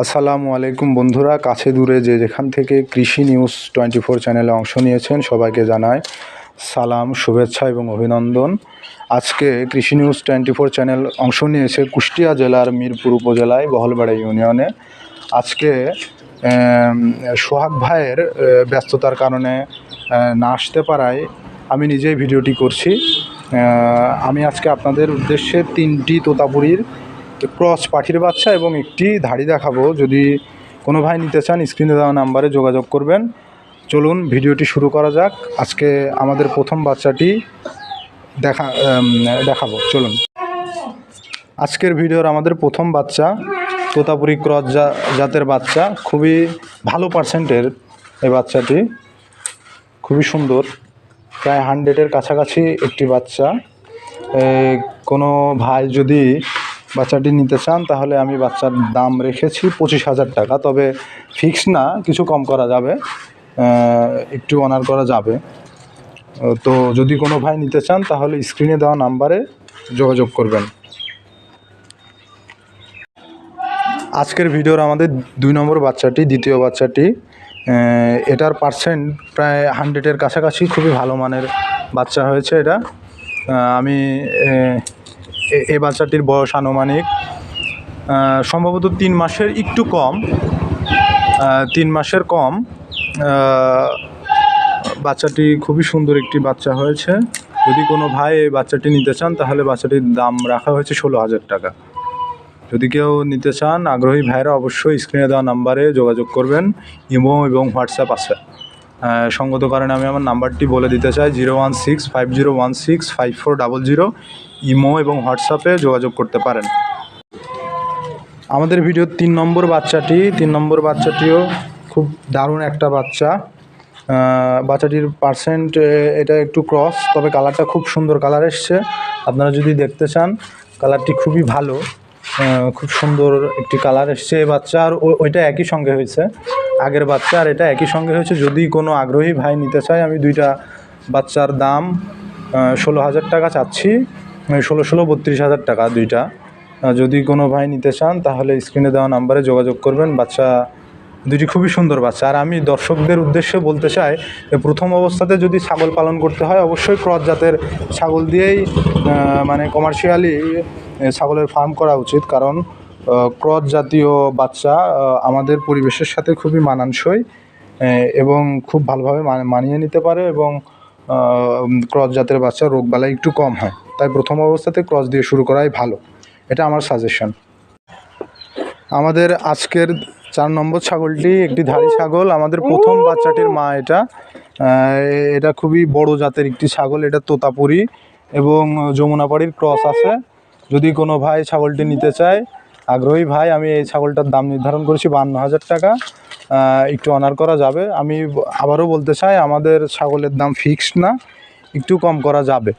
আসসালামু আলাইকুম বন্ধুরা, কাছে দূরে যে যেখান থেকে কৃষি নিউজ টোয়েন্টি ফোর চ্যানেলে অংশ নিয়েছেন সবাইকে জানায় সালাম, শুভেচ্ছা এবং অভিনন্দন। আজকে কৃষি নিউজ টোয়েন্টি ফোর চ্যানেল অংশ নিয়েছে কুষ্টিয়া জেলার মিরপুর উপজেলায় বহলবাড়া ইউনিয়নে। আজকে সোহাগ ভাইয়ের ব্যস্ততার কারণে না আসতে পারায় আমি নিজেই ভিডিওটি করছি। আমি আজকে আপনাদের উদ্দেশ্যে তিনটি তোতাপুরীর ক্রস পাখির বাচ্চা এবং একটি ধাড়ি দেখাবো। যদি কোনো ভাই নিতে চান স্ক্রিনে দেওয়া নাম্বারে যোগাযোগ করবেন। চলুন, ভিডিওটি শুরু করা যাক। আজকে আমাদের প্রথম বাচ্চাটি দেখা দেখাবো। চলুন। আজকের ভিডিওর আমাদের প্রথম বাচ্চা, তোতাপুরি ক্রস জাতের বাচ্চা। খুবই ভালো পার্সেন্টের এই বাচ্চাটি। খুবই সুন্দর। প্রায় হান্ড্রেডের কাছাকাছি একটি বাচ্চা। কোনো ভাই যদি বাচ্চাটি নিতে চান, তাহলে আমি বাচ্চার দাম রেখেছি পঁচিশ হাজার টাকা। তবে ফিক্স না, কিছু কম করা যাবে। একটু অনার করা যাবে। তো যদি কোনো ভাই নিতে চান, তাহলে স্ক্রিনে দেওয়া নাম্বারে যোগাযোগ করবেন। আজকের ভিডিওর আমাদের দুই নম্বর বাচ্চাটি, দ্বিতীয় বাচ্চাটি। এটার পার্সেন্ট প্রায় হান্ড্রেডের কাছাকাছি, খুবই ভালো মানের বাচ্চা হয়েছে এটা। আমি এই বাচ্চাটির বয়স আনুমানিক সম্ভবত তিন মাসের একটু কম তিন মাসের কম বাচ্চাটি খুবই সুন্দর একটি বাচ্চা হয়েছে। যদি কোনো ভাই এই বাচ্চাটি নিতে চান, তাহলে বাচ্চাটির দাম রাখা হয়েছে ষোলো হাজার টাকা। যদি কেউ নিতে চান, আগ্রহী ভাইরা অবশ্যই স্ক্রিনে দেওয়া নাম্বারে যোগাযোগ করবেন, ইমো এবং হোয়াটসঅ্যাপ আছে। সঙ্গত কারণে আমি আমার নাম্বারটি বলে দিতে চাই, zero one six five zero one six five four double zero, Imo এবং হোয়াটসঅ্যাপে যোগাযোগ করতে পারেন। আমাদের ভিডিওর তিন নম্বর বাচ্চাটি, তিন নম্বর বাচ্চাটিও খুব দারুণ একটা বাচ্চা। বাচ্চাটির পার্সেন্ট এটা একটু ক্রস তবে কালারটা খুব সুন্দর কালার এসছে। আপনারা যদি দেখতে চান কালারটি খুবই ভালো। খুব সুন্দর একটি কালার এসছে বাচ্চা। আর ওইটা একই সঙ্গে হয়েছে। আগের বাচ্চা, আর এটা একই সঙ্গে হয়েছে, যদি কোনো আগ্রহী ভাই নিতে চায়, আমি দুইটা বাচ্চার দাম ষোলো হাজার টাকা চাচ্ছি ষোলো ষোলো বত্রিশ হাজার টাকা দুইটা। যদি কোনো ভাই নিতে চান, তাহলে স্ক্রিনে দেওয়া নাম্বারে যোগাযোগ করবেন। বাচ্চা দুটি খুবই সুন্দর বাচ্চা। আর আমি দর্শকদের উদ্দেশ্যে বলতে চাই প্রথম অবস্থাতে যদি ছাগল পালন করতে হয়, অবশ্যই ক্রস জাতের ছাগল দিয়েই মানে কমার্শিয়ালি ছাগলের ফার্ম করা উচিত। কারণ ক্রস জাতীয় বাচ্চা আমাদের পরিবেশের সাথে খুবই মানানসই এবং খুব ভালোভাবে মানে- মানিয়ে নিতে পারে এবং ক্রস জাতের বাচ্চা রোগবালাই একটু কম হয়। তাই প্রথম অবস্থাতে ক্রস দিয়ে শুরু করাই ভালো। এটা আমার সাজেশন আমাদের আজকের চার নম্বর ছাগলটি একটি ধাড়ি ছাগল। আমাদের প্রথম বাচ্চাটির মা এটা। এটা খুবই বড় জাতের একটি ছাগল। এটা তোতাপুরি এবং যমুনাপাড়ির ক্রস আছে। যদি কোনো ভাই ছাগলটি নিতে চায় আগ্রহী ভাই, আমি এই ছাগলটার দাম নির্ধারণ করেছি বান্ন হাজার টাকা। একটু অনার করা যাবে। আমি আবারও বলতে চাই, আমাদের ছাগলের দাম ফিক্সড না, একটু কম করা যাবে।